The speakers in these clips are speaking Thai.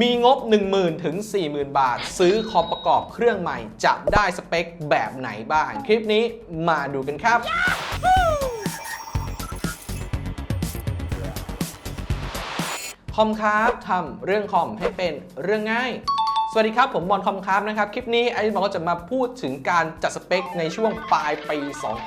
มีงบ 10,000 ถึง 40,000 บาท ซื้อคอมประกอบเครื่องใหม่ จะได้สเปคแบบไหนบ้าง คลิปนี้มาดูกันครับ คอมครับทำเรื่องคอมให้เป็นเรื่องง่าย สวัสดีครับ ผมบอลคอมครับนะครับ คลิปนี้ไอ้บอลก็จะมาพูดถึงการจัดสเปคในช่วงปลายปี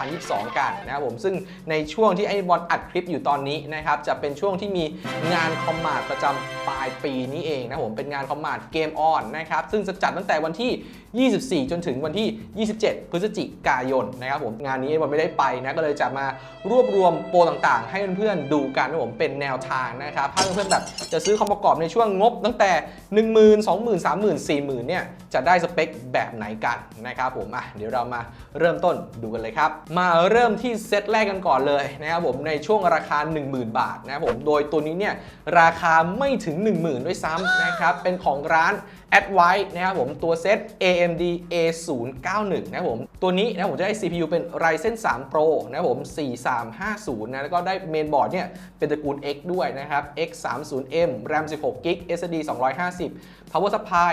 2022 กันนะครับผมซึ่งในช่วงที่ไอ้บอลอัดคลิปอยู่ตอนนี้นะครับจะเป็นช่วงที่มีงานคอมมาดประจำปลายปีนี้เองนะผมเป็นงานคอมมาดเกมออนนะครับซึ่งจะจัดตั้งแต่วันที่ 24 จนถึงวันที่ 27 พฤศจิกายนนะครับผมงานนี้ไอ้บอลไม่ได้ไปนะก็เลยจะมารวบรวมโปรต่างๆ ให้เพื่อนๆดูกันนะผมเป็นแนวทางนะครับถ้าเพื่อนๆแบบจะซื้อคอมประกอบในช่วงงบตั้งแต่ 1 0 0 0 0เนี่ยจะได้สเปคแบบไหนกันนะครับผมอะเดี๋ยวเรามาเริ่มต้นดูกันเลยครับ มาเริ่มที่เซตแรกกันก่อนเลยนะครับผมในช่วงราคา 10,000 บาทนะครับผมโดยตัวนี้เนี่ยราคาไม่ถึง 10,000 ด้วยซ้ำนะครับเป็นของร้าน a d w i นะครับผมตัวเซต AMD A091 นะครับผมตัวนี้นะผมจะได้ CPU เป็น Ryzen 3 Pro นะครับผม 4350 นะแล้วก็ได้เมนบอร์ดเนี่ยเป็นตระกูล X ด้วยนะครับ X30M RAM 16 g b SSD 250 Power Supply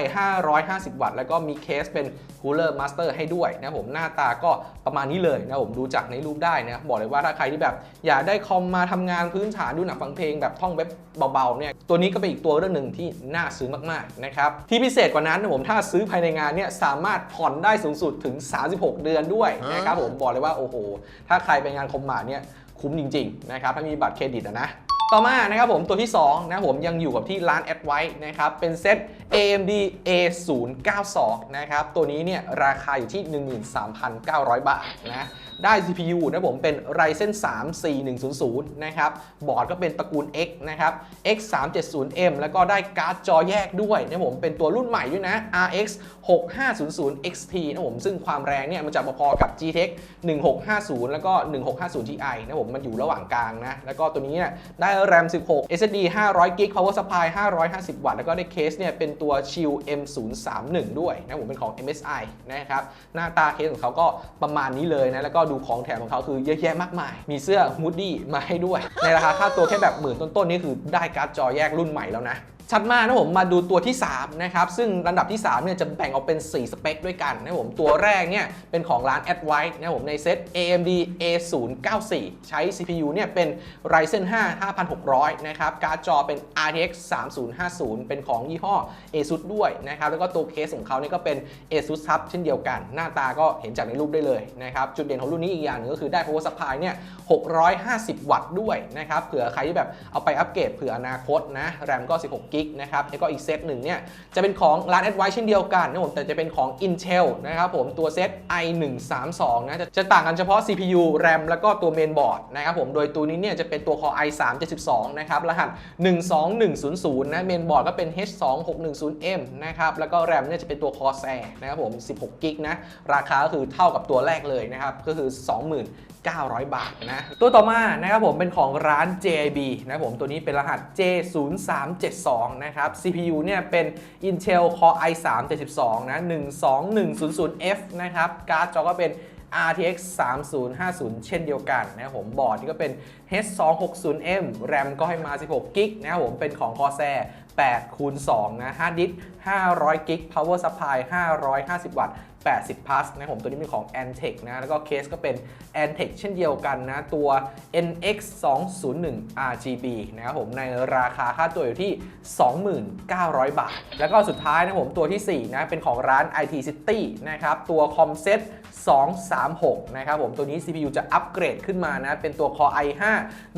550 วัตต์แล้วก็มีเคสเป็น Cooler Master ให้ด้วยนะครับผมหน้าตาก็ประมาณนี้เลยนะผมดูจากในรูปได้นะบอกเลยว่าถ้าใครที่แบบอยากได้คอมมาทำงานพื้นฐานดูหนังฟังเพลงแบบท่องเว็บเบาๆเนี่ยตัวนี้ก็เป็นอีกตัวเรื่องหนึ่งที่น่าซื้อมากๆนะครับที่พิเศษกว่านั้นนะผมถ้าซื้อภายในงานเนี่ยสามารถผ่อนได้สูงสุดถึง 36 เดือนด้วยนะครับผมบอกเลยว่าโอ้โห ถ้าใครไปงานคอมมาร์ทเนี่ยคุ้มจริงๆนะครับถ้ามีบัตรเครดิตอะนะต่อมานะครับผมตัวที่2นะครับผมยังอยู่กับที่ร้าน a d w i นะครับเป็นเซต AMD A092 นะครับตัวนี้เนี่ยราคาอยู่ที่ 13,900 บาทนะ ได้ CPU นะผมเป็น Ryzen 3 4100 นะครับ บอร์ดก็เป็นตระกูล X นะครับ X370M แล้วก็ได้การ์ดจอแยกด้วยนะผมเป็นตัวรุ่นใหม่ด้วยนะ RX 6500 XT นะผมซึ่งความแรงเนี่ยมันจะพอๆกับ GTX 1650 แล้วก็ 1650 Ti นะผมมันอยู่ระหว่างกลางนะ แล้วก็ตัวนี้เนี่ยได้ RAM 16 SSD 500 g b Power Supply 550 วัตต์แล้วก็ได้เคสเนี่ยเป็นตัว Shield M031 ด้วยนะผมเป็นของ MSI นะครับหน้าตาเคสของเขาก็ประมาณนี้เลยนะแล้วก็ดูของแถมของเขาคือเยอะแยะมากมาย มีเสื้อฮูดดี้มาให้ด้วย ในราคาค่าตัวแค่แบบหมื่นต้นๆนี่คือได้การ์ดจอแยกรุ่นใหม่แล้วนะชัดมากนะผมมาดูตัวที่3นะครับซึ่งลำดับที่3เนี่ยจะแบ่งออกเป็น 4 สเปคด้วยกันนะผมตัวแรกเนี่ยเป็นของร้าน a d w i นะผมในเซต AMD A094 ใช้ CPU เนี่ยเป็น Ryzen 5 5600 นะครับการ์ดจอเป็น RTX 3050 เป็นของยี่ห้อ ASUS ด้วยนะครับแล้วก็ตัวเคสของเขาเนี่ยก็เป็น ASUS Hub เช่นเดียวกัน หน้าตาก็เห็นจากในรูปได้เลยนะครับจุดเด่นของรุ่นนี้อีกอย่างหนึงก็คือได้ Power Supply เนี่ย650 วัตต์ด้วยนะครับเผื่อใครที่แบบเอาไปอัปเกรดเผื่ออนาคตนะแรมก็ 16กิกนะครับแล้วก็อีกเซตหนึ่งเนี่ยจะเป็นของร้าน a d v i เช่นเดียวกันนะผมแต่จะเป็นของ Intel นะครับผมตัวเซต i132 นะจะจะต่างกันเฉพาะ CPU RAM แล้วก็ตัวเมนบอร์ดนะครับผมโดยตัวนี้เนี่ยจะเป็นตัว Core i372 นะครับรหัส 12100 นะเมนบอร์ดก็เป็น H2610M นะครับแล้วก็ RAM เนี่ยจะเป็นตัว Corsair นะครับผม 16กิกนะราคาก็คือเท่ากับตัวแรกเลยนะครับก็คือ 20,000 900 บาทนะ ตัวต่อมานะครับผมเป็นของร้าน JIB นะผมตัวนี้เป็นรหัส J0372 นะครับ CPU เนี่ยเป็น Intel Core i3 72 นะ 12100F นะครับ การ์ดจอก็เป็น RTX 3050 เช่นเดียวกันนะครับผมบอร์ดนี่ก็เป็น H260M RAM ก็ให้มา 16กิกนะครับผมเป็นของ Corsair 8คูณ2นะฮาร์ดดิสก์500กิก Power Supply 550 วัตต์ 80 plus นะผมตัวนี้เป็นของ Antec นะแล้วก็เคสก็เป็น Antec เช่นเดียวกันนะตัว NX 201 RGB นะครับผมในราคาค่าตัวอยู่ที่ 29,000บาท แล้วก็สุดท้ายนะผมตัวที่ 4 นะ เป็นของร้าน IT City นะครับ ตัว Comset 236 นะครับผมตัวนี้ CPU จะอัปเกรดขึ้นมานะ เป็นตัว Core i5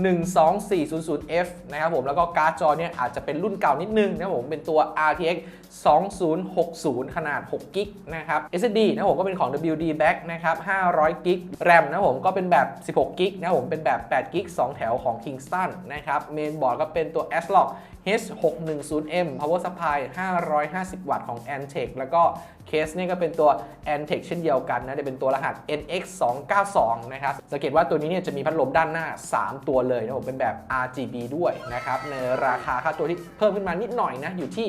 12400F นะครับผมแล้วก็การ์ดจอเนี่ยอาจจะเป็นรุ่นเก่านิดนึงนะครับผมเป็นตัว RTX 2060 ขนาด6กิกนะครับ SSD นะผมก็เป็นของ WD Back นะครับ500กิกแรมนะผมก็เป็นแบบ 16กิกนะผมเป็นแบบ8กิก2แถวของ Kingston นะครับเมนบอร์ดก็เป็นตัว ASRock H610M Power Supply 550 วัตต์ของ Antec แล้วก็เคสนี่ก็เป็นตัว Antec เช่นเดียวกันนะจะเป็นตัวรหัส NX 292 นะครับสังเกตว่าตัวนี้เนี่ยจะมีพัดลมด้านหน้า 3 ตัวเลยนะผมเป็นแบบ RGB ด้วยนะครับในราคาค่าตัวที่เพิ่มขึ้นมานิดหน่อยนะอยู่ที่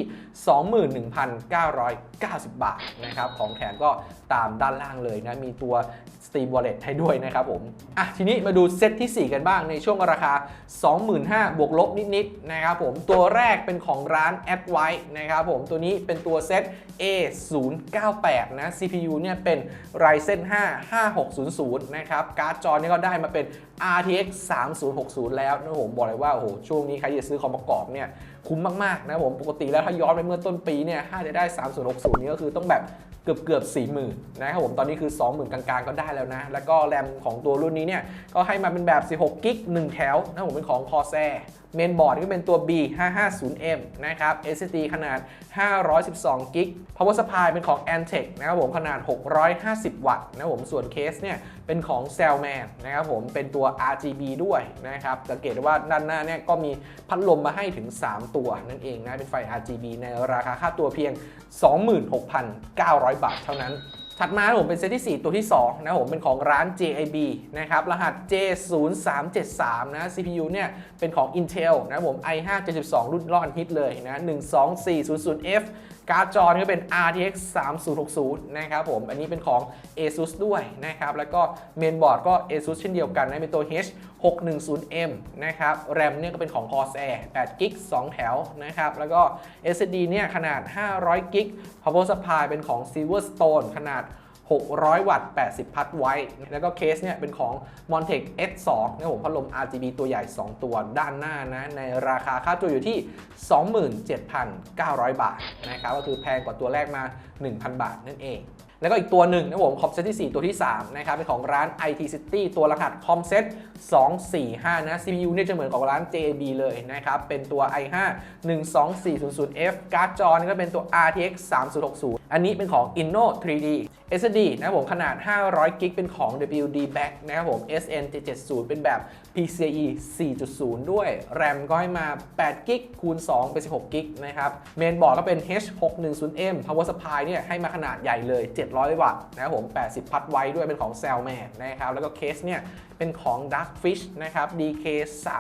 21,990 บาทนะครับของแถมก็ตามด้านล่างเลยนะมีตัว Steam Wallet ให้ด้วยนะครับผมอะทีนี้มาดูเซตที่ 4 กันบ้างในช่วงราคา 25,000บวกลบนิดๆนะครับผมตัวแรกเป็นของร้าน a d w i t e นะครับผมตัวนี้เป็นตัวเซต A098 นะ CPU เนี่ยเป็น Ryzen 5 5600 นะครับ การ์ดจอเนี่ยก็ได้มาเป็น RTX 3060 แล้วนะผมบอกเลยว่าโอ้โหช่วงนี้ใครจะซื้อคอมประกอบเนี่ย คุ้มมากๆนะผมปกติแล้วถ้าย้อนไปเมื่อต้นปีเนี่ยถ้าจะได้ 3060นี่ก็คือต้องแบบเกือบเกือบ4 0,000นะครับผมตอนนี้คือ 20,000 กลางๆ ก็ได้แล้วนะ แล้วก็แรมของตัวรุ่นนี้เนี่ยก็ให้มาเป็นแบบ 16 กิก1แถวนะผมเป็นของคอแซ เมนบอร์ดก็เป็นตัว B550M นะครับ SSD ขนาด 512กิก Power Supply เป็นของ Antec นะครับผมขนาด 650 วัตต์นะครับผมส่วนเคสเนี่ยเป็นของ c e l m a n นะครับผมเป็นตัว RGB ด้วยนะครับสังเกตได้ว่าด้านหน้าเนี่ยก็มีพัดลมมาให้ถึง 3 ตัวนั่นเองนะเป็นไฟ RGB ในราคาค่าตัวเพียง 26,900 บาทเท่านั้น ถัดมาผมเป็นเซตที่ 4 ตัวที่ 2 นะผมเป็นของร้าน JIB นะครับ รหัส J0373 นะ CPU เนี่ย เป็นของ Intel นะผม i5 72 รุ่นร่อนฮิตเลยนะ 12400F การ์ดจอนี่ก็เป็น RTX 3060 นะครับผม อันนี้เป็นของ ASUS ด้วยนะครับ แล้วก็เมนบอร์ดก็ ASUS เช่นเดียวกันนะ เป็นตัว H610M นะครับแรมเนี่ยก็เป็นของ Corsair 8 g b 2 แถวนะครับ แล้วก็ SSD เนี่ยขนาด 500 g b Power Supply เป็นของ Silverstone ขนาด 600 วัตต์ 80 พัดไว้ แล้วก็เคสเนี่ยเป็นของ Montec S2 นะผมพัดลม RGB ตัวใหญ่ 2 ตัวด้านหน้านะ ในราคาค่าตัวอยู่ที่ 27,900 บาทนะครับก็คือแพงกว่าตัวแรกมา 1,000 บาทนั่นเอง แล้วก็อีกตัวหนึ่งนะผมคอมเซตที่ 4 ตัวที่ 3 นะครับ เป็นของร้าน IT City ตัวรหัสคอมเซต245 นะ CPU เนี่ยจะเหมือนของร้าน JB เลยนะครับ เป็นตัว i5 12400F การ์ดจอนี่ก็เป็นตัว RTX 3060 อันนี้เป็นของ Inno 3D SSD นะครับผมขนาด 500 g b เป็นของ WD Back นะครับผม SN 770เป็นแบบ PCIe 4.0 ด้วยแรมก็ให้มา 8 g b คูณ 2 เป็น 16 g b นะครับ เมนบอร์ดก็เป็น H610M Power Supply เนี่ยให้มาขนาดใหญ่เลย700 วัตต์นะครับผม 80 พัดไว้ด้วยเป็นของแซลแมนนะครับแล้วก็เคสเนี่ยเป็นของ Darkfish นะครับ DK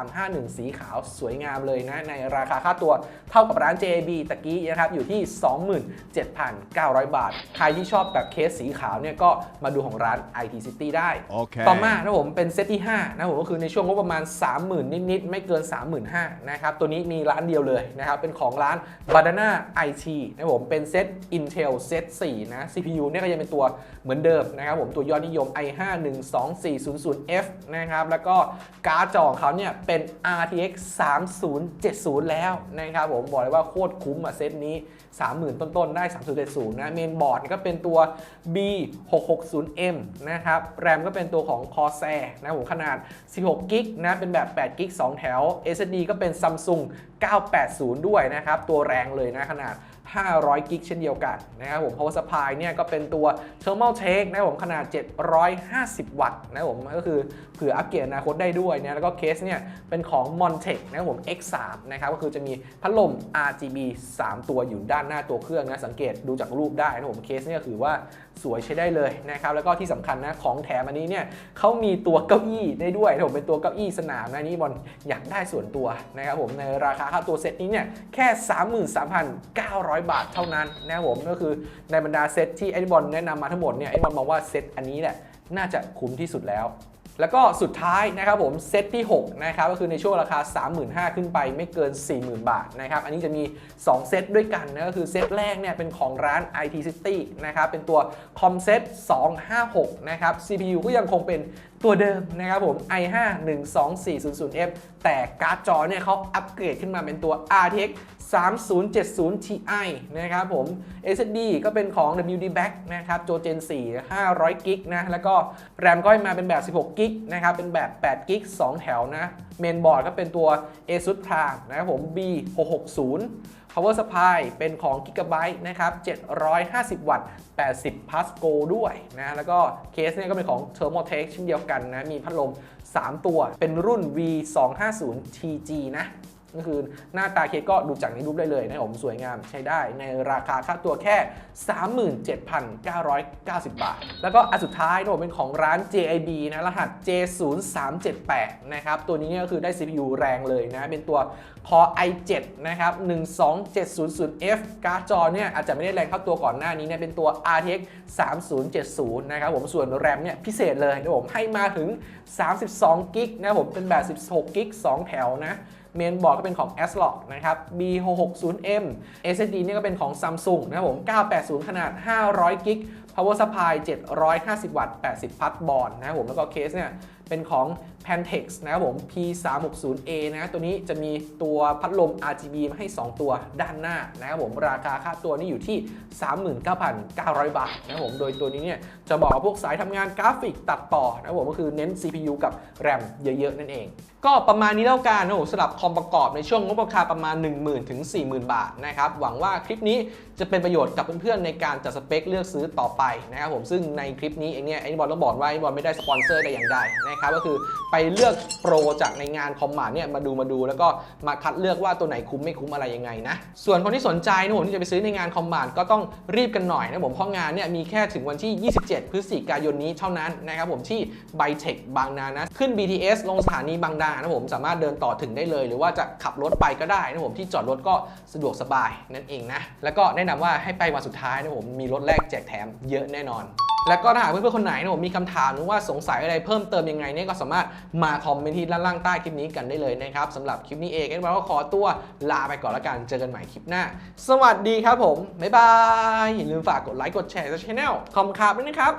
351 สีขาวสวยงามเลยนะ ในราคาค่าตัวเท่ากับร้าน JB ตะกี้นะครับ อยู่ที่ 27,900 บาท ใครที่ชอบแบบเคสสีขาวเนี่ยก็มาดูของร้าน IT City ได้โอเคต่อมานะผมเป็นเซตที่ 5 นะผมก็คือในช่วงงบประมาณ 30,000 นิด ๆ ไม่เกิน 35,000นะครับ ตัวนี้มีร้านเดียวเลยนะครับ เป็นของร้าน Banana IT นะผมเป็นเซต Intel เซต4นะ CPU เนี่ยก็ยังเป็นตัวเหมือนเดิมนะครับผมตัวยอดนิยม i5 12400F นะครับ แล้วก็การ์ดจอของเขาเนี่ยเป็น RTX 3070 แล้วนะครับผมบอกเลยว่าโคตรคุ้มอะเซตนี้ 30,000 ต้นๆ ได้ 3070 นะเมนบอร์ดก็เป็นตัว B660M นะครับ แรมก็เป็นตัวของ Corsair นะผมขนาด 16กิกนะ เป็นแบบ8กิก2แถว SSD ก็เป็น Samsung 980 ด้วยนะครับ ตัวแรงเลยนะขนาด 500 กิกเช่นเดียวกันนะครับผม Power Supply เนี่ยก็เป็นตัว Thermal Take นะครับผมขนาด 750 วัตต์นะครับผมก็คือเผื่ออัปเกรดอนาคตได้ด้วยนะแล้วก็เคสเนี่ยเป็นของ Montec นะครับผม X3 นะครับก็คือจะมีพัดลม RGB 3 ตัวอยู่ด้านหน้าตัวเครื่องนะสังเกตดูจากรูปได้นะครับผมเคสเนี่ยคือว่าสวยใช้ได้เลยนะครับแล้วก็ที่สำคัญนะของแถมอันนี้เนี่ยเขามีตัวเก้าอี้ได้ด้วยนะครับผมเป็นตัวเก้าอี้สนามนะนี่บอลอยากได้ส่วนตัวนะครับผมในราคาค่าตัวเซตนี้เนี่ยแค่ 33,900บาทเท่านั้นนะครับผมก็คือในบรรดาเซตที่ไอ้บอลแนะนำมาทั้งหมดเนี่ยไอ้บอลมองว่าเซตอันนี้แหละน่าจะคุ้มที่สุดแล้ว แล้วก็สุดท้ายนะครับผมเซตที่6นะครับก็คือในช่วงราคา 35,000 ขึ้นไปไม่เกิน 40,000 บาทนะครับอันนี้จะมี 2 เซตด้วยกันนะก็คือเซตแรกเนี่ยเป็นของร้าน IT City นะครับเป็นตัวคอมเซต256 นะครับ CPU ก็ยังคงเป็น ตัวเดิมนะครับผม i5 12400F แต่การ์ดจอเนี่ยเขาอัปเกรดขึ้นมาเป็นตัว RTX 3070 Ti นะครับผม SSD ก็เป็นของ WD Back นะครับโจเจน4 500 g b นะ แล้วก็แรมก็ให้มาเป็นแบบ 16 g b นะครับ เป็นแบบ8 g b 2แถวนะ เมนบอร์ดก็เป็นตัว ASUS Prime นะครับผม B660 Power Supply เป็นของ Gigabyte นะครับ 750 วัตต์ 80พัสโกด้วยนะ แล้วก็เคสเนี่ยก็เป็นของ Thermaltake เช่นเดียวกันนะ มีพัดลม 3 ตัว เป็นรุ่น V250 TG นะ ก็คือหน้าตาเคสก็ดูจากในรูปได้เลยนะผมสวยงามใช้ได้ในราคาค่าตัวแค่ 37,990 บาท แล้วก็อันสุดท้ายนะผมเป็นของร้าน JIB นะรหัส J0378 นะครับตัวนี้ก็คือได้ CPU แรงเลยนะ เป็นตัว Core i7 นะครับ 12700F การ์ดจอเนี่ยอาจจะไม่ได้แรงเท่าตัวก่อนหน้านี้เนี่ยเป็นตัว RTX 3070 นะครับผมส่วนแรมเนี่ยพิเศษเลยนะผมให้มาถึง 32กิกนะผมเป็นแบบ 16กิก2แถวนะ เมนบอร์ดก็เป็นของ a s l o g นะครับ B660M SSD เนี่ยก็เป็นของ Samsung นะครับผม 980 ขนาด 500 กิก power supply 750 วัตต์ 80 พัทบอลนะครับผม แล้วก็เคสเนี่ยเป็นของ Pantex นะครับผม P360A นะตัวนี้จะมีตัวพัดลม RGB มาให้ 2 ตัวด้านหน้านะครับผมราคาค่าตัวนี่อยู่ที่ 39,900 บาทนะครับผมโดยตัวนี้เนี่ยจะบอกพวกสายทำงานกราฟิกตัดต่อนะครับผมก็คือเน้น CPU กับ RAM เยอะๆ นั่นเอง ก็ประมาณนี้แล้วกันนะผมสำหรับคอมประกอบในช่วงงบราคาประมาณ 10,000ถึง40,000 บาทนะครับหวังว่าคลิปนี้จะเป็นประโยชน์กับเพื่อนๆในการจัดสเปคเลือกซื้อต่อไปนะครับผมซึ่งในคลิปนี้เองเนี่ยไอ้บอลต้องบอกว่าไอ้บอลไม่ได้สปอนเซอร์แต่อย่างใดนะครับก็คือไปเลือกโปรจากในงานคอมมานเนี่ยมาดูมาดูแล้วก็มาคัดเลือกว่าตัวไหนคุ้มไม่คุ้มอะไรยังไงนะส่วนคนที่สนใจนะผมที่จะไปซื้อในงานคอมมานก็ต้องรีบกันหน่อยนะผมเพราะงานเนี่ยมีแค่ถึงวันที่ 27 พฤศจิกายนนี้เท่านั้นนะครับผมที่ไบเทคบางนานะขึ้น BTS ลงสถานีบางนานะผมสามารถเดินต่อถึงได้เลย หรือว่าจะขับรถไปก็ได้นะผมที่จอดรถก็สะดวกสบายนั่นเองนะแล้วก็แนะนำว่าให้ไปวันสุดท้ายนะผมมีรถแรกแจกแถมเยอะแน่นอน แล้วก็ถ้าหากเพื่อนๆคนไหนนะผมมีคำถามหรือว่าสงสัยอะไรเพิ่มเติมยังไงเนี่ยก็สามารถมาคอมเมนต์ที่ด้านล่างใต้คลิปนี้กันได้เลยนะครับสำหรับคลิปนี้เองเอ็ว่าก็ขอตัวลาไปก่อนละกันเจอกันใหม่คลิปหน้า สวัสดีครับผมบ๊ายบายอย่าลืมฝากกดไลค์กดแชร์ช่องคอมคาร์บด้วยนะครับ